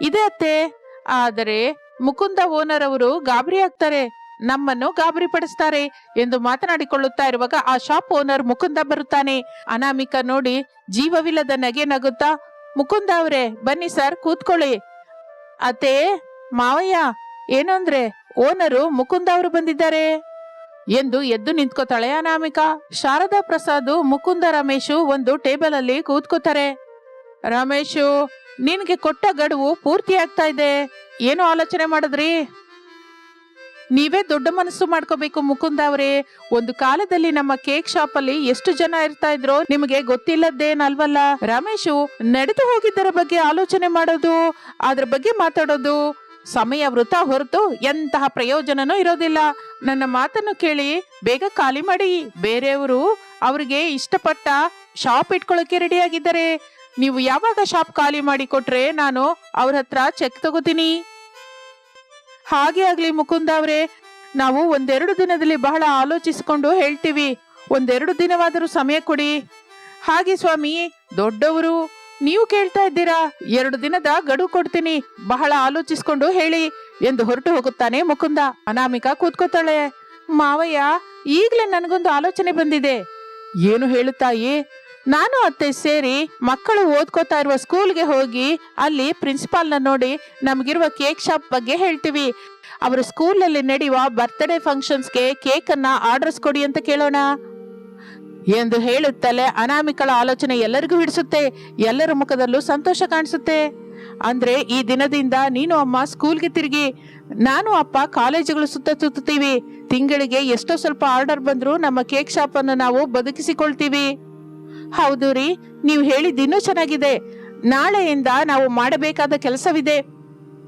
ಇದೆ ಅತ್ತೆ. ಆದರೆ ಮುಕುಂದ ಓನರ್ ಅವರು ಗಾಬರಿ ಆಗ್ತಾರೆ. ನಮ್ಮನ್ನು ಗಾಬರಿ ಪಡಿಸ್ತಾರೆ ಎಂದು ಮಾತನಾಡಿಕೊಳ್ಳುತ್ತಾ ಇರುವಾಗ ಆ ಶಾಪ್ ಓನರ್ ಮುಕುಂದ ಬರುತ್ತಾನೆ. ಅನಾಮಿಕ ನೋಡಿ ಜೀವವಿಲ್ಲದ ನಗೆ ನಗುತ್ತಾ, ಮುಕುಂದ ಅವರೇ, ಬನ್ನಿ ಸರ್ ಕೂತ್ಕೊಳ್ಳಿ. ಅತ್ತೆ, ಮಾವಯ್ಯ, ಏನು ಅಂದ್ರೆ ಓನರು ಮುಕುಂದ ಅವರು ಬಂದಿದ್ದಾರೆ. ಎಂದು ಎದ್ದು ನಿಂತ್ಕೋತಾಳೆ ಅನಾಮಿಕ. ಶಾರದಾ ಪ್ರಸಾದ್, ಮುಕುಂದ ರಮೇಶು ಒಂದು ಟೇಬಲ್ ಅಲ್ಲಿ ಕೂತ್ಕೋತಾರೆ. ರಮೇಶು, ನಿನ್ಗೆ ಕೊಟ್ಟ ಗಡುವು ಪೂರ್ತಿ ಆಗ್ತಾ ಇದೆ. ಏನು ಆಲೋಚನೆ ಮಾಡಿದ್ರಿ? ನೀವೇ ದೊಡ್ಡ ಮನಸ್ಸು ಮಾಡ್ಕೋಬೇಕು ಮುಕುಂದ ಅವರೇ. ಒಂದು ಕಾಲದಲ್ಲಿ ನಮ್ಮ ಕೇಕ್ ಶಾಪ್ ಅಲ್ಲಿ ಎಷ್ಟು ಜನ ಇರ್ತಾ ಇದ್ರೋ ನಿಮಗೆ ಗೊತ್ತಿಲ್ಲದ್ದೇನಲ್ವಲ್ಲ? ರಮೇಶು ನಡೆದು ಹೋಗಿದ್ದರ ಬಗ್ಗೆ ಆಲೋಚನೆ ಮಾಡೋದು, ಅದ್ರ ಬಗ್ಗೆ ಮಾತಾಡೋದು. ಸಮಯ ವೃತ ಹೊರತು ಎಂತಹ ಪ್ರಯೋಜನನೂ ಇರೋದಿಲ್ಲ. ನನ್ನ ಮಾತನ್ನು ಕೇಳಿ ಬೇಗ ಖಾಲಿ ಮಾಡಿ. ಬೇರೆಯವರು ಅವ್ರಿಗೆ ಇಷ್ಟಪಟ್ಟ ಶಾಪ್ ಇಟ್ಕೊಳ್ಳೋಕೆ ರೆಡಿ ಆಗಿದ್ದಾರೆ. ನೀವು ಯಾವಾಗ ಶಾಪ್ ಖಾಲಿ ಮಾಡಿ ಕೊಟ್ರೆ ನಾನು ಅವ್ರ ಹತ್ರ ಚೆಕ್ ತಗೋತೀನಿ. ಹಾಗೆ ಆಗ್ಲಿ ಮುಕುಂದ ಅವ್ರೆ, ನಾವು ಒಂದೆರಡು ದಿನದಲ್ಲಿ ಬಹಳ ಆಲೋಚಿಸಿಕೊಂಡು ಹೇಳ್ತೀವಿ. ಒಂದೆರಡು ದಿನವಾದರೂ ಸಮಯ ಕೊಡಿ. ಹಾಗೆ ಸ್ವಾಮಿ, ದೊಡ್ಡವರು, ನೀವು ಕೇಳ್ತಾ ಇದ್ದೀರಾ? ಎರಡು ದಿನದ ಗಡು ಕೊಡ್ತೀನಿ. ಬಹಳ ಆಲೋಚಿಸ್ಕೊಂಡು ಹೇಳಿ ಎಂದು ಹೊರಟು ಹೋಗುತ್ತಾನೆ ಮುಕುಂದ. ಅನಾಮಿಕಾ ಕೂತ್ಕೋತಾಳೆ. ಮಾವಯ್ಯ, ಈಗ್ಲೇ ನನಗೊಂದು ಆಲೋಚನೆ ಬಂದಿದೆ. ಏನು ಹೇಳುತ್ತಾಯಿ? ನಾನು ಅತ್ತೆ ಸೇರಿ ಮಕ್ಕಳು ಓದ್ಕೋತಾ ಇರುವ ಸ್ಕೂಲ್ಗೆ ಹೋಗಿ ಅಲ್ಲಿ ಪ್ರಿನ್ಸಿಪಾಲ್ನ ನೋಡಿ ನಮಗಿರುವ ಕೇಕ್ ಶಾಪ್ ಬಗ್ಗೆ ಹೇಳ್ತೀವಿ. ಅವರ ಸ್ಕೂಲಲ್ಲಿ ನಡೆಯುವ ಬರ್ತ್ಡೇ ಫಂಕ್ಷನ್ಸ್ಗೆ ಕೇಕ್ ಅನ್ನ ಆರ್ಡರ್ಸ್ ಕೊಡಿ ಅಂತ ಕೇಳೋಣ. ಎಂದು ಹೇಳುತ್ತಲೇ ಅನಾಮಿಕಳ ಆಲೋಚನೆ ಎಲ್ಲರಿಗೂ ಹಿಡಿಸುತ್ತೆ. ಎಲ್ಲರ ಮುಖದಲ್ಲೂ ಸಂತೋಷ ಕಾಣಿಸುತ್ತೆ. ಅಂದ್ರೆ ಈ ದಿನದಿಂದ ನೀನು ಅಮ್ಮ ಸ್ಕೂಲ್ಗೆ ತಿರುಗಿ. ನಾನು ಅಪ್ಪ ಕಾಲೇಜುಗಳು ಸುತ್ತ ಸುತ್ತೀವಿ ತಿಂಗಳಿಗೆ ಎಷ್ಟೋ ಸ್ವಲ್ಪ ಆರ್ಡರ್ ಬಂದರೂ ನಮ್ಮ ಕೇಕ್ ಶಾಪ್ ಅನ್ನು ನಾವು ಬದುಕಿಸಿಕೊಳ್ತೀವಿ. ಹೌದು ರೀ, ನೀವು ಹೇಳಿದ್ದು ಇನ್ನೂ ಚೆನ್ನಾಗಿದೆ. ನಾಳೆಯಿಂದ ನಾವು ಮಾಡಬೇಕಾದ ಕೆಲಸವಿದೆ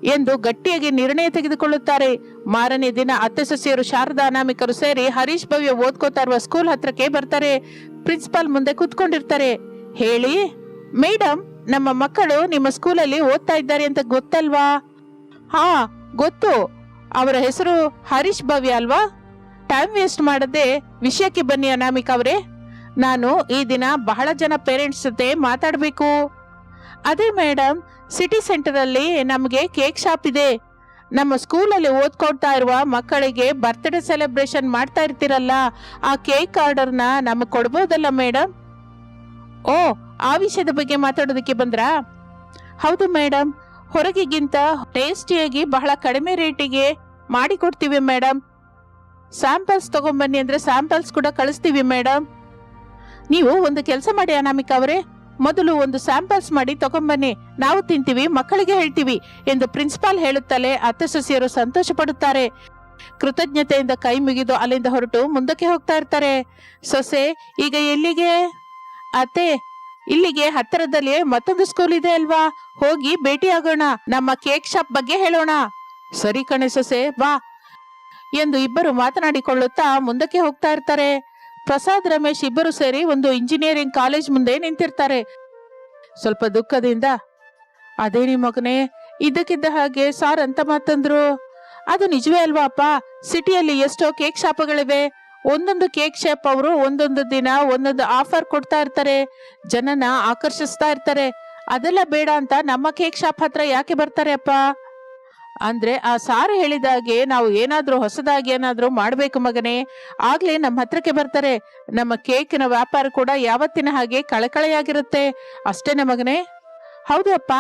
ಎಂದು ಗಟ್ಟಿಯಾಗಿ ನಿರ್ಣಯ ತೆಗೆದುಕೊಳ್ಳುತ್ತಾರೆ. ಮಾರನೇ ದಿನ ಅತ್ತೆ ಸೊಸೆಯರು ಶಾರದಾ ಅನಾಮಿಕರು ಸೇರಿ ಹರೀಶ್ ಭವ್ಯ ಓದ್ಕೋತಾ ಇರುವ ಸ್ಕೂಲ್ ಹತ್ರಕ್ಕೆ ಬರ್ತಾರೆ. ಪ್ರಿನ್ಸಿಪಾಲ್ ಮುಂದೆ ಕೂತ್ಕೊಂಡಿರ್ತಾರೆ. ಹೇಳಿ ಮೇಡಮ್ ನಮ್ಮ ಮಕ್ಕಳು ನಿಮ್ಮ ಸ್ಕೂಲಲ್ಲಿ ಓದ್ತಾ ಇದ್ದಾರೆ ಅಂತ ಗೊತ್ತಲ್ವಾ? ಹಾ, ಗೊತ್ತು. ಅವರ ಹೆಸರು ಹರೀಶ್ ಭವ್ಯ ಅಲ್ವಾ? ಟೈಮ್ ವೇಸ್ಟ್ ಮಾಡದೆ ವಿಷಯಕ್ಕೆ ಬನ್ನಿ ಅನಾಮಿಕ ಅವರೇ. ನಾನು ಈ ದಿನ ಬಹಳ ಜನ ಪೇರೆಂಟ್ಸ್ ಜೊತೆ ಮಾತಾಡಬೇಕು. ಅದೇ ಮೇಡಮ್ ಸಿಟಿ ಸೆಂಟರ್ ಅಲ್ಲಿ ನಮಗೆ ಕೇಕ್ ಶಾಪ್ ಇದೆ. ನಮ್ಮ ಸ್ಕೂಲಲ್ಲಿ ಓದ್ಕೊಳ್ತಾ ಇರುವ ಮಕ್ಕಳಿಗೆ ಬರ್ತ್ಡೇ ಸೆಲೆಬ್ರೇಷನ್ ಮಾಡ್ತಾ ಇರ್ತೀರಲ್ಲ, ಆ ಕೇಕ್ ಆರ್ಡರ್ನ ನಮಗೆ ಕೊಡ್ಬೋದಲ್ಲ ಮೇಡಮ್ ಓ, ಆ ವಿಷಯದ ಬಗ್ಗೆ ಮಾತಾಡೋದಕ್ಕೆ ಬಂದ್ರಾ? ಹೌದು ಮೇಡಮ್ ಹೊರಗಿಗಿಂತ ಟೇಸ್ಟಿಯಾಗಿ ಬಹಳ ಕಡಿಮೆ ರೇಟಿಗೆ ಮಾಡಿಕೊಡ್ತೀವಿ ಮೇಡಮ್ ಸ್ಯಾಂಪಲ್ಸ್ ತಗೊಂಬನ್ನಿ ಅಂದ್ರೆ ಸ್ಯಾಂಪಲ್ಸ್ ಕೂಡ ಕಳಿಸ್ತೀವಿ ಮೇಡಮ್ ನೀವು ಒಂದು ಕೆಲಸ ಮಾಡಿ ಅನಾಮಿಕ ಅವರೇ. ಮೊದಲು ಒಂದು ಸ್ಯಾಂಪಲ್ಸ್ ಮಾಡಿ ತಗೊಂಬನ್ನಿ. ನಾವು ತಿಂತೀವಿ, ಮಕ್ಕಳಿಗೆ ಹೇಳ್ತೀವಿ ಎಂದು ಪ್ರಿನ್ಸಿಪಾಲ್ ಹೇಳುತ್ತಲೇ ಅತ್ತೆ ಸೊಸೆಯರು ಸಂತೋಷ ಪಡುತ್ತಾರೆ. ಕೃತಜ್ಞತೆಯಿಂದ ಕೈ ಮುಗಿದು ಅಲ್ಲಿಂದ ಹೊರಟು ಮುಂದಕ್ಕೆ ಹೋಗ್ತಾ ಇರ್ತಾರೆ. ಸೊಸೆ, ಈಗ ಎಲ್ಲಿಗೆ? ಅತ್ತೆ, ಇಲ್ಲಿಗೆ ಹತ್ತಿರದಲ್ಲಿ ಮತ್ತೊಂದು ಸ್ಕೂಲ್ ಇದೆ ಅಲ್ವಾ? ಹೋಗಿ ಭೇಟಿ ಆಗೋಣ. ನಮ್ಮ ಕೇಕ್ ಶಾಪ್ ಬಗ್ಗೆ ಹೇಳೋಣ. ಸರಿ ಕಣೆ ಸೊಸೆ, ಬಾ. ಎಂದು ಇಬ್ಬರು ಮಾತನಾಡಿಕೊಳ್ಳುತ್ತಾ ಮುಂದಕ್ಕೆ ಹೋಗ್ತಾ ಇರ್ತಾರೆ. ಪ್ರಸಾದ್ ರಮೇಶ್ ಇಬ್ಬರು ಸೇರಿ ಒಂದು ಇಂಜಿನಿಯರಿಂಗ್ ಕಾಲೇಜ್ ಮುಂದೆ ನಿಂತಿರ್ತಾರೆ. ಸ್ವಲ್ಪ ದುಃಖದಿಂದ ಅದೇನಿ ಮಗನೇ, ಇದ್ದಕ್ಕಿದ್ದ ಹಾಗೆ ಸಾರ್ ಅಂತ ಮಾತಂದ್ರು ಅದು ನಿಜವೇ ಅಲ್ವಾ ಅಪ್ಪ? ಸಿಟಿಯಲ್ಲಿ ಎಷ್ಟೋ ಕೇಕ್ ಶಾಪ್ಗಳಿವೆ. ಒಂದೊಂದು ಕೇಕ್ ಶಾಪ್ ಅವರು ಒಂದೊಂದು ದಿನ ಒಂದೊಂದು ಆಫರ್ ಕೊಡ್ತಾ ಇರ್ತಾರೆ. ಜನನ ಆಕರ್ಷಿಸ್ತಾ ಇರ್ತಾರೆ. ಅದೆಲ್ಲ ಬೇಡ ಅಂತ ನಮ್ಮ ಕೇಕ್ ಶಾಪ್ ಹತ್ರ ಯಾಕೆ ಬರ್ತಾರೆ ಅಪ್ಪ? ಅಂದ್ರೆ ಆ ಸಾರು ಹೇಳಿದಾಗೆ ನಾವು ಏನಾದ್ರೂ ಹೊಸದಾಗಿ ಏನಾದ್ರೂ ಮಾಡ್ಬೇಕು ಮಗನೇ. ಆಗ್ಲೇ ನಮ್ಮ ಹತ್ರಕ್ಕೆ ಬರ್ತಾರೆ. ನಮ್ಮ ಕೇಕಿನ ವ್ಯಾಪಾರ ಕೂಡ ಯಾವತ್ತಿನ ಹಾಗೆ ಕಳಕಳೆಯಾಗಿರುತ್ತೆ. ಅಷ್ಟೇನೆ ಮಗನೇ? ಹೌದು ಅಪ್ಪ.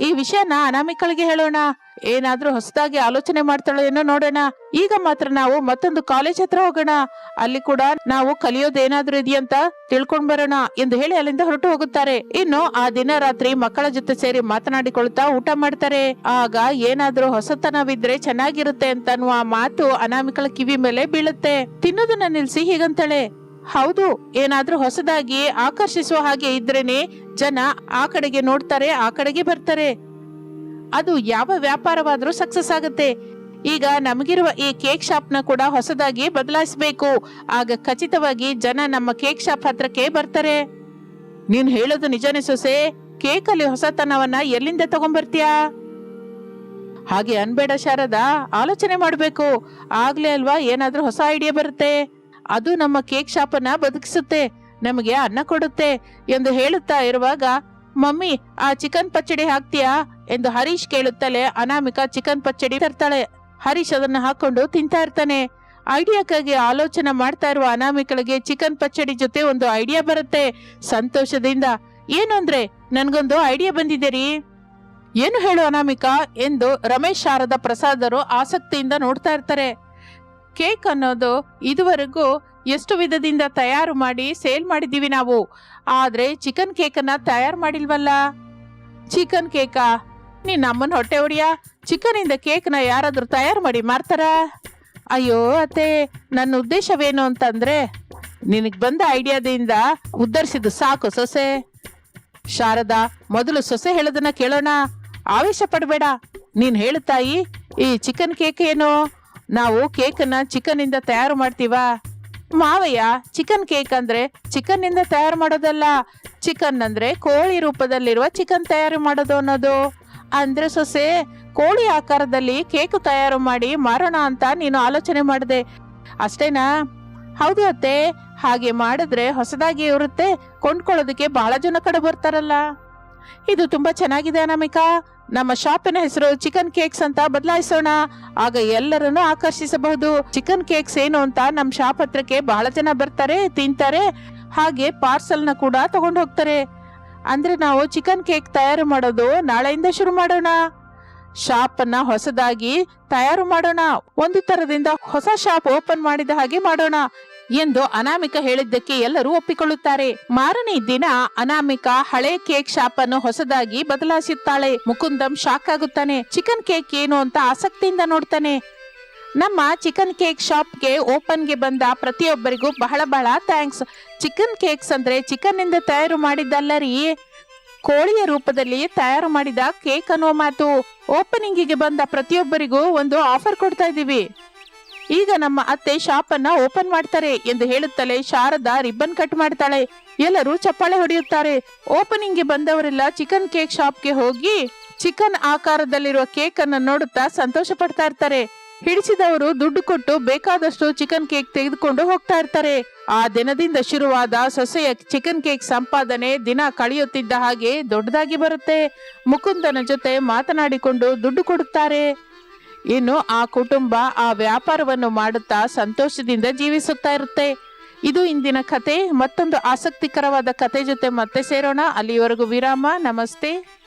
ಈ ವಿಷಯನ ಅನಾಮಿಕಳಿಗೆ ಹೇಳೋಣ. ಏನಾದ್ರೂ ಹೊಸದಾಗಿ ಆಲೋಚನೆ ಮಾಡ್ತಾಳೋ ಏನೋ ನೋಡೋಣ. ಈಗ ಮಾತ್ರ ನಾವು ಮತ್ತೊಂದು ಕಾಲೇಜ್ ಹತ್ರ ಹೋಗೋಣ. ಅಲ್ಲಿ ಕೂಡ ನಾವು ಕಲಿಯೋದೇನಾದ್ರೂ ಇದೆಯಂತ ತಿಳ್ಕೊಂಡ್ ಬರೋಣ ಎಂದು ಹೇಳಿ ಅಲ್ಲಿಂದ ಹೊರಟು ಹೋಗುತ್ತಾರೆ. ಇನ್ನು ಆ ದಿನ ರಾತ್ರಿ ಮಕ್ಕಳ ಜೊತೆ ಸೇರಿ ಮಾತನಾಡಿಕೊಳ್ತಾ ಊಟ ಮಾಡ್ತಾರೆ. ಆಗ ಏನಾದ್ರೂ ಹೊಸತನವಿದ್ರೆ ಚೆನ್ನಾಗಿರುತ್ತೆ ಅಂತ ಅನ್ನುವ ಮಾತು ಅನಾಮಿಕಳ ಕಿವಿ ಮೇಲೆ ಬೀಳುತ್ತೆ. ತಿನ್ನೋದನ್ನ ನಿಲ್ಸಿ ಹೀಗಂತಾಳೆ. ಹೌದು, ಏನಾದ್ರೂ ಹೊಸದಾಗಿ ಆಕರ್ಷಿಸುವ ಹಾಗೆ ಇದ್ರೇನೆ ಜನ ಆ ಕಡೆಗೆ ನೋಡ್ತಾರೆ, ಆ ಕಡೆಗೆ ಬರ್ತಾರೆ. ಅದು ಯಾವ ವ್ಯಾಪಾರವಾದ್ರೂ ಸಕ್ಸಸ್ ಆಗುತ್ತೆ. ಈಗ ನಮಗಿರುವ ಈ ಕೇಕ್ ಶಾಪ್ನ ಕೂಡ ಹೊಸದಾಗಿ ಬದಲಾಯಿಸಬೇಕು. ಆಗ ಖಚಿತವಾಗಿ ಜನ ನಮ್ಮ ಕೇಕ್ ಶಾಪ್ ಹತ್ರಕ್ಕೆ ಬರ್ತಾರೆ. ನೀನ್ ಹೇಳೋದು ನಿಜನೇ ಸೊಸೆ? ಕೇಕ್ ಅಲ್ಲಿ ಹೊಸತನವನ್ನ ಎಲ್ಲಿಂದ ತಗೊಂಡ್ಬರ್ತೀಯಾ ಹಾಗೆ ಅನ್ಬೇಡ ಶಾರದಾ, ಆಲೋಚನೆ ಮಾಡಬೇಕು. ಆಗ್ಲೇ ಅಲ್ವಾ ಏನಾದ್ರೂ ಹೊಸ ಐಡಿಯಾ ಬರುತ್ತೆ? ಅದು ನಮ್ಮ ಕೇಕ್ ಶಾಪನ್ನ ಬದುಕಿಸುತ್ತೆ, ನಮಗೆ ಅನ್ನ ಕೊಡುತ್ತೆ ಎಂದು ಹೇಳುತ್ತಾ ಇರುವಾಗ, ಮಮ್ಮಿ, ಆ ಚಿಕನ್ ಪಚ್ಚಡಿ ಹಾಕ್ತೀಯಾ ಎಂದು ಹರೀಶ್ ಕೇಳುತ್ತಲೇ ಅನಾಮಿಕಾ ಚಿಕನ್ ಪಚ್ಚಡಿ ತರ್ತಾಳೆ. ಹರೀಶ್ ಅದನ್ನು ಹಾಕೊಂಡು ತಿಂತಾ ಇರ್ತಾನೆ. ಐಡಿಯಾಕ್ಕಾಗಿ ಆಲೋಚನೆ ಮಾಡ್ತಾ ಇರುವ ಅನಾಮಿಕಳಿಗೆ ಚಿಕನ್ ಪಚ್ಚಡಿ ಜೊತೆ ಒಂದು ಐಡಿಯಾ ಬರುತ್ತೆ. ಸಂತೋಷದಿಂದ, ಏನು ಅಂದ್ರೆ, ನನ್ಗೊಂದು ಐಡಿಯಾ ಬಂದಿದೆ ರೀ ಏನು ಹೇಳು ಅನಾಮಿಕಾ? ಎಂದು ರಮೇಶ್, ಶಾರದಾ ಪ್ರಸಾದರು ಆಸಕ್ತಿಯಿಂದ ನೋಡ್ತಾ ಇರ್ತಾರೆ. ಕೇಕ್ ಅನ್ನೋದು ಇದುವರೆಗೂ ಎಷ್ಟು ವಿಧದಿಂದ ತಯಾರು ಮಾಡಿ ಸೇಲ್ ಮಾಡಿದೀವಿ ನಾವು. ಆದರೆ ಚಿಕನ್ ಕೇಕನ್ನ ತಯಾರು ಮಾಡಿಲ್ವಲ್ಲ? ಚಿಕನ್ ಕೇಕಾ? ನೀನು ನಮ್ಮನ್ ಹೊಟ್ಟೆ ಹೊಡಿಯ? ಚಿಕನಿಂದ ಕೇಕ್ನ ಯಾರಾದ್ರೂ ತಯಾರು ಮಾಡಿ ಮಾರ್ತಾರ? ಅಯ್ಯೋ ಅತ್ತೆ, ನನ್ನ ಉದ್ದೇಶವೇನು ಅಂತಂದ್ರೆ, ನಿನಗೆ ಬಂದ ಐಡಿಯಾದಿಂದ ಉದ್ಧರಿಸಿದ್ದು ಸಾಕು ಸೊಸೆ. ಶಾರದಾ, ಮೊದಲು ಸೊಸೆ ಹೇಳೋದನ್ನ ಕೇಳೋಣ. ಆವೇಶ ಪಡಬೇಡ. ನೀನ್ ಹೇಳು ತಾಯಿ, ಈ ಚಿಕನ್ ಕೇಕ್ ಏನು? ನಾವು ಕೇಕನ್ನ ಚಿಕನ್ ಇಂದ ತಯಾರು ಮಾಡ್ತೀವಾ? ಮಾವಯ್ಯ, ಚಿಕನ್ ಕೇಕ್ ಅಂದ್ರೆ ಚಿಕನ್ ಇಂದ ತಯಾರು ಮಾಡೋದಲ್ಲ. ಚಿಕನ್ ಅಂದ್ರೆ ಕೋಳಿ ರೂಪದಲ್ಲಿರುವ ಚಿಕನ್ ತಯಾರು ಮಾಡೋದು ಅನ್ನೋದು. ಅಂದ್ರೆ ಸೊಸೆ, ಕೋಳಿ ಆಕಾರದಲ್ಲಿ ಕೇಕ್ ತಯಾರು ಮಾಡಿ ಮಾರೋಣ ಅಂತ ನೀನು ಆಲೋಚನೆ ಮಾಡಿದೆ. ಅಷ್ಟೇನಾ? ಹೌದು ಅತ್ತೆ. ಹಾಗೆ ಮಾಡಿದ್ರೆ ಹೊಸದಾಗಿ ಇರುತ್ತೆ. ಕೊಂಡ್ಕೊಳ್ಳೋದಕ್ಕೆ ಬಹಳ ಜನ ಕಡೆ ಬರ್ತಾರಲ್ಲ. ಇದು ತುಂಬಾ ಚೆನ್ನಾಗಿದೆ ಅನಾಮಿಕಾ. ನಮ್ಮ ಶಾಪಿನ ಹೆಸರು ಚಿಕನ್ ಕೇಕ್ಸ್ ಅಂತ ಬದಲಾಯಿಸೋಣ. ಆಗ ಎಲ್ಲರನ್ನು ಆಕರ್ಷಿಸಬಹುದು. ಚಿಕನ್ ಕೇಕ್ಸ್ ಏನು ಅಂತ ನಮ್ಮ ಶಾಪ್ ಹತ್ರಕ್ಕೆ ಬಹಳ ಜನ ಬರ್ತಾರೆ, ತಿಂತಾರೆ. ಹಾಗೆ ಪಾರ್ಸಲ್ನ ಕೂಡ ತಗೊಂಡು ಹೋಗ್ತಾರೆ. ಅಂದ್ರೆ ನಾವು ಚಿಕನ್ ಕೇಕ್ ತಯಾರು ಮಾಡೋದು ನಾಳೆಯಿಂದ ಶುರು ಮಾಡೋಣ. ಶಾಪ್ ಅನ್ನ ಹೊಸದಾಗಿ ತಯಾರು ಮಾಡೋಣ. ಒಂದು ತರದಿಂದ ಹೊಸ ಶಾಪ್ ಓಪನ್ ಮಾಡಿದ ಹಾಗೆ ಮಾಡೋಣ. ಎಂದು ಅನಾಮಿಕ ಹೇಳಿದ್ದಕ್ಕೆ ಎಲ್ಲರೂ ಒಪ್ಪಿಕೊಳ್ಳುತ್ತಾರೆ. ಮಾರನೇ ದಿನ ಅನಾಮಿಕ ಹಳೆ ಕೇಕ್ ಶಾಪ್ ಅನ್ನು ಹೊಸದಾಗಿ ಬದಲಾಯಿಸುತ್ತಾಳೆ. ಮುಕುಂದಂ ಶಾಕ್ ಆಗುತ್ತಾನೆ. ಚಿಕನ್ ಕೇಕ್ ಏನು ಅಂತ ಆಸಕ್ತಿಯಿಂದ ನೋಡ್ತಾನೆ. ನಮ್ಮ ಚಿಕನ್ ಕೇಕ್ ಶಾಪ್ಗೆ ಓಪನ್ಗೆ ಬಂದ ಪ್ರತಿಯೊಬ್ಬರಿಗೂ ಬಹಳ ಬಹಳ ಥ್ಯಾಂಕ್ಸ್. ಚಿಕನ್ ಕೇಕ್ಸ್ ಅಂದ್ರೆ ಚಿಕನ್ನಿಂದ ತಯಾರು ಮಾಡಿದ್ದಲ್ಲ ರೀ ಕೋಳಿಯ ರೂಪದಲ್ಲಿ ತಯಾರು ಮಾಡಿದ ಕೇಕ್ ಅನ್ನುವ ಮಾತು. ಓಪನಿಂಗಿಗೆ ಬಂದ ಪ್ರತಿಯೊಬ್ಬರಿಗೂ ಒಂದು ಆಫರ್ ಕೊಡ್ತಾ ಇದ್ದೀವಿ. ಈಗ ನಮ್ಮ ಅತ್ತೆ ಶಾಪ್ ಅನ್ನ ಓಪನ್ ಮಾಡ್ತಾರೆ ಎಂದು ಹೇಳುತ್ತಲೇ ಶಾರದಾ ರಿಬ್ಬನ್ ಕಟ್ ಮಾಡ್ತಾಳೆ. ಎಲ್ಲರೂ ಚಪ್ಪಾಳೆ ಹೊಡೆಯುತ್ತಾರೆ. ಓಪನಿಂಗ್ಗೆ ಬಂದವರೆಲ್ಲ ಚಿಕನ್ ಕೇಕ್ ಶಾಪ್ಗೆ ಹೋಗಿ ಚಿಕನ್ ಆಕಾರದಲ್ಲಿರುವ ಕೇಕ್ ಅನ್ನು ನೋಡುತ್ತಾ ಸಂತೋಷ ಪಡ್ತಾ ಇರ್ತಾರೆ. ಹಿಡಿಸಿದವರು ದುಡ್ಡು ಕೊಟ್ಟು ಬೇಕಾದಷ್ಟು ಚಿಕನ್ ಕೇಕ್ ತೆಗೆದುಕೊಂಡು ಹೋಗ್ತಾ ಇರ್ತಾರೆ. ಆ ದಿನದಿಂದ ಶುರುವಾದ ಸೊಸೆಯ ಚಿಕನ್ ಕೇಕ್ ಸಂಪಾದನೆ ದಿನ ಕಳೆಯುತ್ತಿದ್ದ ಹಾಗೆ ದೊಡ್ಡದಾಗಿ ಬರುತ್ತೆ. ಮುಕುಂದನ ಜೊತೆ ಮಾತನಾಡಿಕೊಂಡು ದುಡ್ಡು ಕೊಡುತ್ತಾರೆ. ಇನ್ನು ಆ ಕುಟುಂಬ ಆ ವ್ಯಾಪಾರವನ್ನು ಮಾಡುತ್ತಾ ಸಂತೋಷದಿಂದ ಜೀವಿಸುತ್ತಾ ಇರುತ್ತೆ. ಇದು ಇಂದಿನ ಕತೆ. ಮತ್ತೊಂದು ಆಸಕ್ತಿಕರವಾದ ಕತೆ ಜೊತೆ ಮತ್ತೆ ಸೇರೋಣ. ಅಲ್ಲಿವರೆಗೂ ವಿರಾಮ. ನಮಸ್ತೆ.